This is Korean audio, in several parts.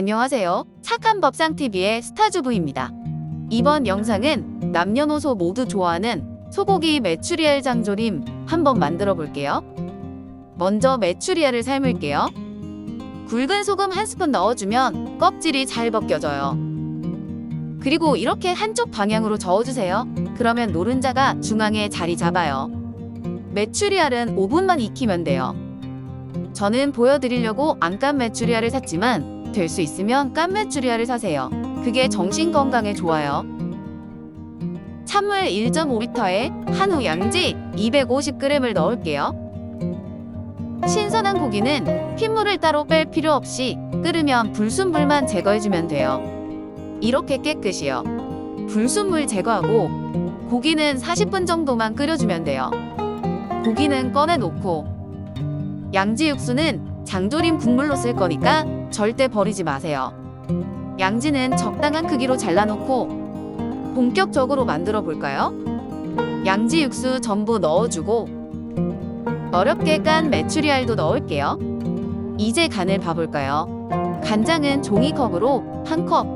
안녕하세요. 착한 법상TV의 스타주부입니다. 이번 영상은 남녀노소 모두 좋아하는 소고기 메추리알 장조림 한번 만들어 볼게요. 먼저 메추리알을 삶을게요. 굵은 소금 한 스푼 넣어주면 껍질이 잘 벗겨져요. 그리고 이렇게 한쪽 방향으로 저어주세요. 그러면 노른자가 중앙에 자리 잡아요. 메추리알은 5분만 익히면 돼요. 저는 보여드리려고 안깐 메추리알을 샀지만 될 수 있으면 깐 메추리알을 사세요. 그게 정신 건강에 좋아요. 찬물 1.5리터에 한우 양지 250g을 넣을게요. 신선한 고기는 핏물을 따로 뺄 필요 없이 끓으면 불순물만 제거해주면 돼요. 이렇게 깨끗이요. 불순물 제거하고 고기는 40분 정도만 끓여주면 돼요. 고기는 꺼내놓고 양지 육수는 장조림 국물로 쓸 거니까 절대 버리지 마세요. 양지는 적당한 크기로 잘라놓고 본격적으로 만들어 볼까요? 양지 육수 전부 넣어주고 어렵게 깐 메추리알도 넣을게요. 이제 간을 봐볼까요? 간장은 종이컵으로 한 컵,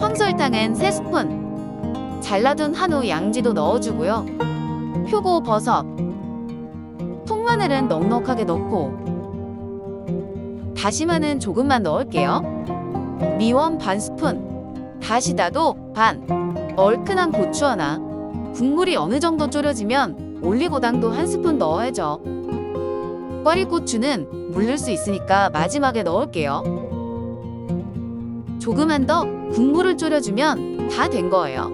황설탕은 3스푼, 잘라둔 한우 양지도 넣어주고요. 표고 버섯, 통마늘은 넉넉하게 넣고 다시마는 조금만 넣을게요. 미원 반 스푼, 다시다도 반, 얼큰한 고추 하나, 국물이 어느 정도 졸여지면 올리고당도 한 스푼 넣어야죠. 꽈리고추는 물릴 수 있으니까 마지막에 넣을게요. 조금만 더 국물을 졸여주면 다 된 거예요.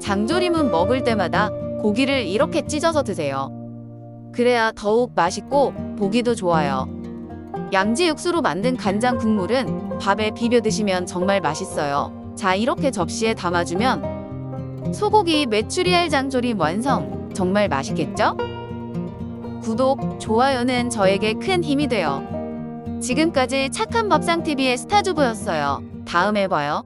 장조림은 먹을 때마다 고기를 이렇게 찢어서 드세요. 그래야 더욱 맛있고 보기도 좋아요. 양지 육수로 만든 간장 국물은 밥에 비벼 드시면 정말 맛있어요. 자, 이렇게 접시에 담아주면 소고기 메추리알 장조림 완성. 정말 맛있겠죠? 구독, 좋아요는 저에게 큰 힘이 돼요. 지금까지 착한 밥상TV의 스타주부였어요. 다음에 봐요.